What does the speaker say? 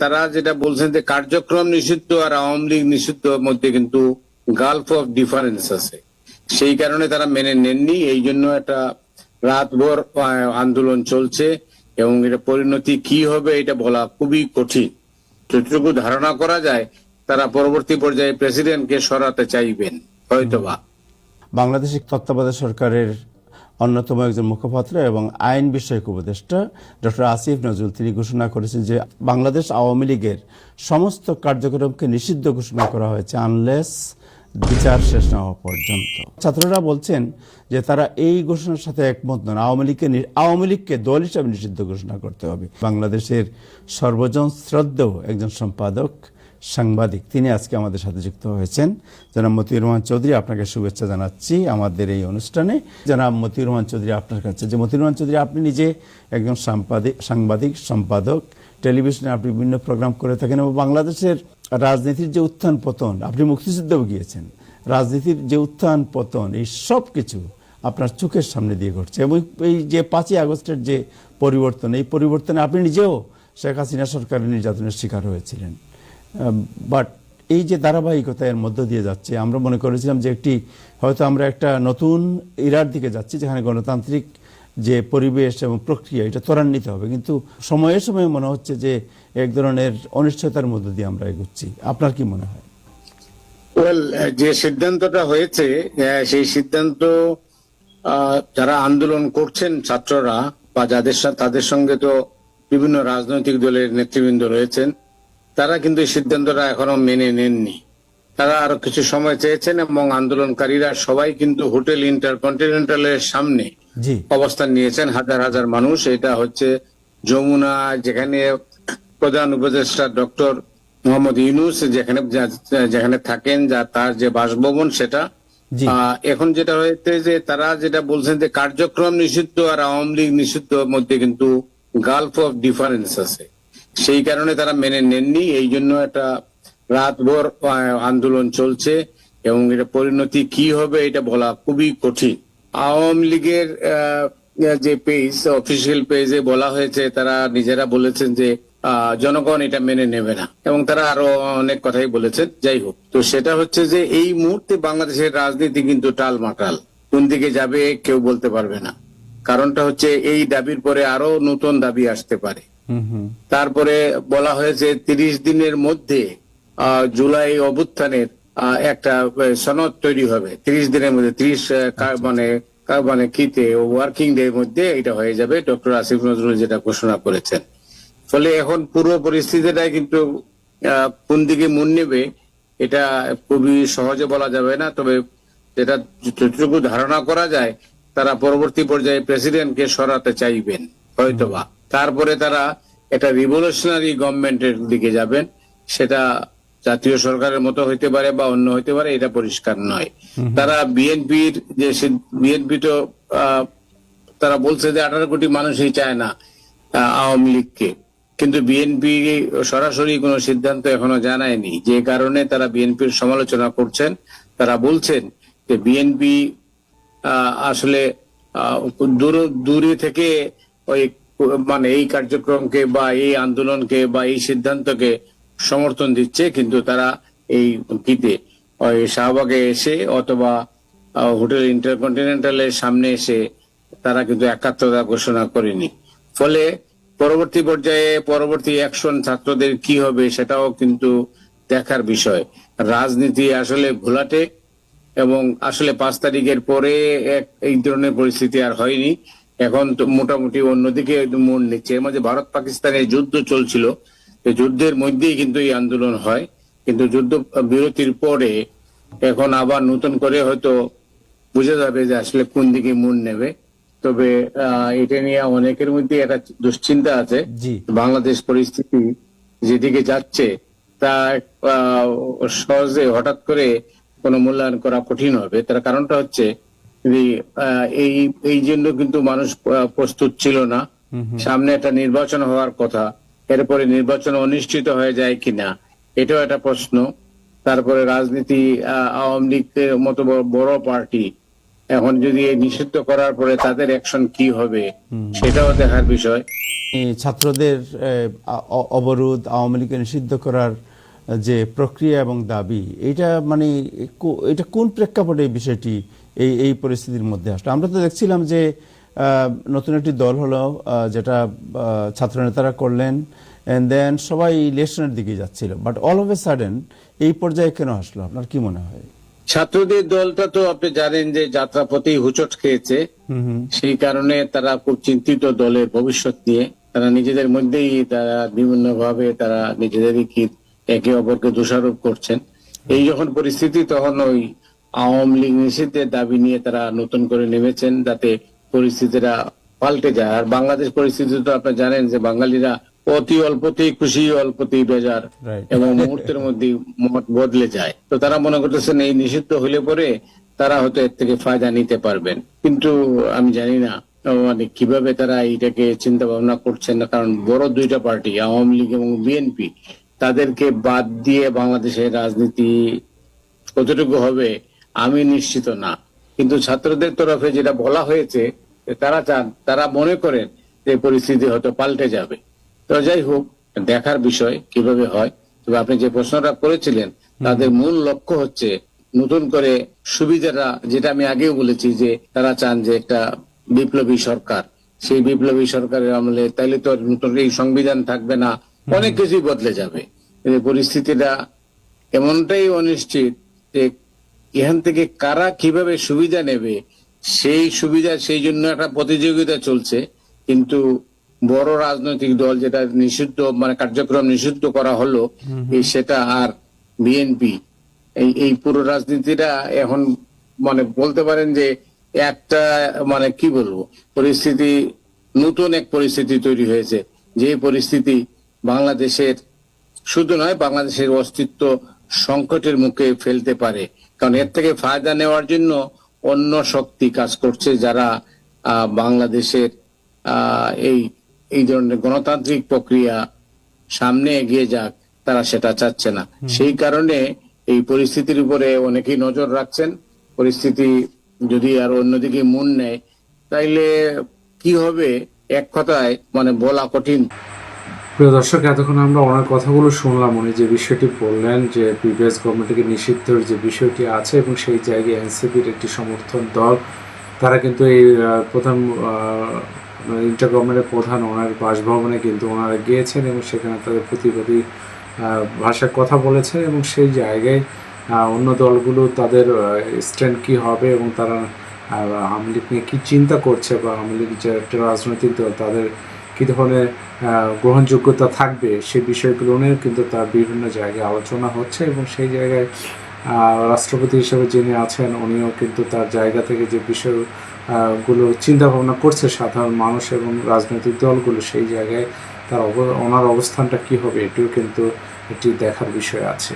তারা যেটা বলছেন যে কার্যক্রম নিষিদ্ধ আর আওয়ামী লীগ নিষিদ্ধ মধ্যে কিন্তু গালফ অফ ডিফারেন্স আছে। সেই কারণে তারা মেনে নেননি, এই জন্য একটা রাতভর আন্দোলন চলছে এবং এটা পরিণতি কি হবে এটা বলা খুবই কঠিন। যতটুকু ধারণা করা যায়, তারা পরবর্তী পর্যায়ে প্রেসিডেন্টকে সরাতে চাইবেন, হয়তোবা। বাংলাদেশের তত্ত্বাবধায়ক সরকারের অন্যতম একজন মুখপাত্র এবং আইন বিষয়ক উপদেষ্টা ডক্টর আসিফ নজরুল। তিনি ঘোষণা করেছেন যে বাংলাদেশ আওয়ামী লীগের সমস্ত কার্যক্রমকে নিষিদ্ধ ঘোষণা করা হয়েছে আনলেস বিচার শেষ না হওয়া পর্যন্ত। ছাত্ররা বলছেন যে তারা এই ঘোষণার সাথে একমত নন। আওয়ামী লীগকে আওয়ামী লীগকে দল হিসাবে নিষিদ্ধ ঘোষণা করতে হবে। বাংলাদেশের সর্বজন শ্রদ্ধেয় একজন সম্পাদক সাংবাদিক। তিনি আজকে আমাদের সাথে যুক্ত হয়েছেন। জনাব মতিউর রহমান চৌধুরী, আপনাকে শুভেচ্ছা জানাচ্ছি আমাদের এই অনুষ্ঠানে। জনাব মতিউর রহমান চৌধুরী, আপনার কাছে। যে মতিউর রহমান চৌধুরী, আপনি নিজে একজন সাংবাদিক সাংবাদিক, সম্পাদক। টেলিভিশনে আপনি বিভিন্ন প্রোগ্রাম করে থাকেন এবং বাংলাদেশের রাজনীতির যে উত্থান পতন, আপনি মুক্তিযুদ্ধেও গিয়েছেন। রাজনীতির যে উত্থান পতন, এই সব কিছু আপনার চোখের সামনে দিয়ে ঘটছে। এবং এই যে পাঁচই আগস্টের যে পরিবর্তন, এই পরিবর্তনে আপনি নিজেও শেখ হাসিনা সরকারের নির্যাতনের শিকার হয়েছিলেন। বাট এই যে ধারাবাহিকতা এর মধ্য দিয়ে যাচ্ছে, আমরা মনে করেছিলাম যে একটি, হয়তো আমরা একটা নতুন ইরার দিকে যাচ্ছি, যেখানে গণতান্ত্রিক যে পরিবেশ এবং প্রক্রিয়া, এটা ত্বরান্বিত হবে। কিন্তু সময়ে সময়ে মনে হচ্ছে যে এক ধরনের অনিশ্চয়তার মধ্য দিয়ে আমরা এগোচ্ছি। আপনার কি মনে হয়? ওয়েল যে সিদ্ধান্তটা হয়েছে সেই সিদ্ধান্ত যারা আন্দোলন করছেন ছাত্ররা বা যাদের তাদের সঙ্গে তো বিভিন্ন রাজনৈতিক দলের নেতৃবৃন্দ রয়েছেন তারা কিন্তু এই সিদ্ধান্তটা এখনও মেনে নেননি। তারা আরও কিছু সময় চেয়েছেন এবং আন্দোলনকারীরা সবাই কিন্তু হোটেল ইন্টারকন্টিনেন্টালের সামনে অবস্থান নিয়েছেন হাজার হাজার মানুষ। এটা হচ্ছে যমুনা যেখানে প্রধান উপদেষ্টা ডক্টর মোহাম্মদ ইউনুস যেখানে যেখানে থাকেন যা তার যে বাসভবন সেটা। এখন যেটা হয়েছে যে তারা যেটা বলছেন যে কার্যক্রম নিষিদ্ধ আর আওয়ামী লীগ নিষিদ্ধ মধ্যে কিন্তু গালফ অফ ডিফারেন্স আছে। সেই কারণে তারা মেনে নেননি। এই জন্য একটা রাতভর আন্দোলন চলছে এবং এটা পরিণতি কি হবে এটা বলা খুবই কঠিন। আওয়ামী লীগের যে পেজ অফিসিয়াল পেজে বলা হয়েছে, তারা নিজেরা বলেছেন যে জনগণ এটা মেনে নেবে না এবং তারা আরও অনেক কথাই বলেছেন। যাই হোক, তো সেটা হচ্ছে যে এই মুহূর্তে বাংলাদেশের রাজনীতি কিন্তু টাল মাটাল কোন দিকে যাবে কেউ বলতে পারবে না। কারণটা হচ্ছে এই দাবির পরে আরও নতুন দাবি আসতে পারে। তারপরে বলা হয়েছে তিরিশ দিনের মধ্যে জুলাই অভ্যুত্থানের একটা সনদ তৈরি হবে। তিরিশ দিনের মধ্যে ত্রিশ মানে মানে কিতে ওয়ার্কিং ডে মধ্যে এটা হয়ে যাবে। ডক্টর আসিফ নজরুল যেটা ঘোষণা করেছেন। ফলে এখন পুরো পরিস্থিতিটাই কিন্তু কোন দিকে মন নেবে এটা খুবই সহজে বলা যাবে না। তবে যেটা যতটুকু ধারণা করা যায় তারা পরবর্তী পর্যায়ে প্রেসিডেন্টকে সরাতে চাইবেন হয়তোবা। তারপরে তারা একটা রিভলিউশনারি গভর্নমেন্টের দিকে যাবেন। সেটা জাতীয় সরকারের মতো হইতে পারে বা অন্য হইতে পারে এটা পরিষ্কার নয়। তারা বিএনপির যে বিএনপি তো তারা বলছে যে আঠারো কোটি মানুষই চায় না আওয়ামী লীগকে। কিন্তু বিএনপি সরাসরি কোনো সিদ্ধান্ত এখনও জানায়নি। যে কারণে তারা বিএনপির সমালোচনা করছেন। তারা বলছেন যে বিএনপি আসলে আহ, দূর- দূরে থেকে ওই মানে এই কার্যক্রমকে বা এই আন্দোলনকে বা এই সিদ্ধান্তকে সমর্থন দিচ্ছে, কিন্তু তারা এই কিতে শাহবাগে এসে অথবা হোটেল ইন্টারকন্টিনেন্টালের সামনে এসে তারা কিন্তু একাত্মতা ঘোষণা করেনি। ফলে পরবর্তী পর্যায়ে পরবর্তী অ্যাকশন ছাত্রদের কি হবে সেটাও কিন্তু দেখার বিষয়। রাজনীতি আসলে ঘোলাটে এবং আসলে পাঁচ তারিখের পরে এক- এই ধরনের পরিস্থিতি আর হয়নি। এখন তো মোটামুটি অন্যদিকে মোড় নিচ্ছে। এর মাঝে ভারত পাকিস্তানের যুদ্ধ চলছিল। যুদ্ধের মধ্যেই কিন্তু এই আন্দোলন হয়। কিন্তু যুদ্ধ বিরতির পরে এখন আবার নতুন করে হয়তো বোঝা যাবে যে আসলে কোন দিকে মন নেবে। তবে আহ, এটা নিয়ে অনেকের মধ্যে একটা দুশ্চিন্তা আছে। বাংলাদেশ পরিস্থিতি যেদিকে যাচ্ছে তা আহ, সহজে হঠাৎ করে কোনো মূল্যায়ন করা কঠিন হবে। তার কারণটা হচ্ছে এই এই জন্য কিন্তু মানুষ প্রস্তুত ছিল না। সামনে একটা নির্বাচন হওয়ার কথা। এরপরে নির্বাচন অনিশ্চিত হয়ে যায় কিনা এটাও একটা প্রশ্ন। তারপরে রাজনীতি আওয়ামী লীগের মতো বড়- পার্টি এখন যদি নিষিদ্ধ করার পরে তাদের অ্যাকশন কি হবে সেটাও দেখার বিষয়। ছাত্রদের অবরোধ আওয়ামী লীগকে নিষিদ্ধ করার যে প্রক্রিয়া এবং দাবি এটা মানে এটা কোন প্রেক্ষাপটে এই বিষয়টি এই এই পরিস্থিতির মধ্যে আসলো। আমরা তো দেখছিলাম যে নতুন একটি দল হলো যেটা ছাত্রনেতারা করলেন এন্ড দেন সবাই ইলেকশনের দিকে যাচ্ছিল। But all of a sudden এই পর্যায়ে কেন আসলো? আপনার কি মনে হয়? ছাত্রদের দলটা তো আপনি জানেন যে যাত্রাপথেই হুচট খেয়েছে। সেই কারণে তারা খুব চিন্তিত দলের ভবিষ্যৎ নিয়ে। তারা নিজেদের মধ্যেই তারা বিভিন্ন ভাবে তারা নিজেদেরই কি একে অপরকে দোষারোপ করছেন। এই যখন পরিস্থিতি তখন ওই আওয়ামী লীগ নিষিদ্ধের দাবি নিয়ে তারা নতুন করে নেমেছেন যাতে পরিস্থিতিটা পাল্টে যায়। আর বাংলাদেশ পরিস্থিতি তো আপনি জানেন যে বাঙালিরা অতি অল্পতেই খুশি অল্পতেই বেজার এবং মুহূর্তের মধ্যে মত বদলে যায়। তো তারা মনে করতেছেন এই নিষিদ্ধ হলে পরে তারা হয়তো এর থেকে ফায়দা নিতে পারবেন। কিন্তু আমি জানি না মানে কীভাবে তারা এইটাকে চিন্তা ভাবনা করছেন না কারণ বড় দুইটা পার্টি আওয়ামী লীগ এবং বিএনপি তাদেরকে বাদ দিয়ে বাংলাদেশের রাজনীতি কতটুকু হবে আমি নিশ্চিত না। কিন্তু ছাত্রদের তরফে যেটা বলা হয়েছে তারা চান তারা মনে করেন যে পরিস্থিতি হয়তো পাল্টে যাবে। তো যাই হোক দেখার বিষয় কীভাবে হয় তবে আপনি যে প্রশ্নটা করেছিলেন তাদের মূল লক্ষ্য হচ্ছে নতুন করে সুবিধাটা যেটা আমি আগেও বলেছি যে তারা চান যে একটা বিপ্লবী সরকার। সেই বিপ্লবী সরকারের আমলে তাইলে তো নতুন এই সংবিধান থাকবে না অনেক কিছুই বদলে যাবে। পরিস্থিতিটা এমনটাই অনিশ্চিত যে এখান থেকে কারা কীভাবে সুবিধা নেবে সেই সুবিধা সেই জন্য একটা প্রতিযোগিতা চলছে। কিন্তু বড় রাজনৈতিক দল যেটা নিষিদ্ধ মানে কার্যক্রম নিষিদ্ধ করা হলো সেটা আর বিএনপি। এই এই পুরো রাজনীতিটা এখন মানে বলতে পারেন যে একটা মানে কি বলব পরিস্থিতি নতুন এক পরিস্থিতি তৈরি হয়েছে। যে পরিস্থিতি বাংলাদেশের শুধু নয় বাংলাদেশের অস্তিত্ব সংকটের মুখে ফেলতে পারে। কারণ এর থেকে ফায়দা নেওয়ার জন্য অন্য শক্তি কাজ করছে যারা বাংলাদেশের এই এই ধরনের গণতান্ত্রিক প্রক্রিয়া সামনে এগিয়ে যাক তারা সেটা চাচ্ছে না। সেই কারণে এই পরিস্থিতির উপরে অনেকেই নজর রাখছেন। পরিস্থিতি যদি আর অন্যদিকে মন নেয় তাইলে কি হবে? এক কথায় মানে বলা কঠিন। প্রিয় দর্শক, এতক্ষণ আমরা ওনার কথাগুলো শুনলাম। উনি যে বিষয়টি বললেন যে প্রিভিয়াস গভর্নমেন্টকে নিষিদ্ধের যে বিষয়টি আছে এবং সেই জায়গায় এনসিপির একটি সমর্থন দল, তারা কিন্তু এই প্রধান ইন্টার গভর্নমেন্টের প্রধান ওনার বাসভবনে কিন্তু ওনারা গিয়েছেন এবং সেখানে তাদের প্রতিবাদী ভাষায় কথা বলেছেন এবং সেই জায়গায় অন্য দলগুলো তাদের স্ট্যান্ড কী হবে এবং তারা আওয়ামী লীগ নিয়ে কী চিন্তা করছে বা আওয়ামী লীগ যে একটা রাজনৈতিক দল, তাদের কী ধরনের গ্রহণযোগ্যতা থাকবে সেই বিষয়গুলো নিয়ে কিন্তু তার বিভিন্ন জায়গায় আলোচনা হচ্ছে এবং সেই জায়গায় রাষ্ট্রপতি হিসেবে যিনি আছেন উনিও কিন্তু তার জায়গা থেকে যে বিষয় আহ, গুলো চিন্তা ভাবনা করছে সাধারণ মানুষ এবং রাজনৈতিক দলগুলো সেই জায়গায় তার ওনার অবস্থানটা কি হবে এটিও কিন্তু একটি দেখার বিষয় আছে।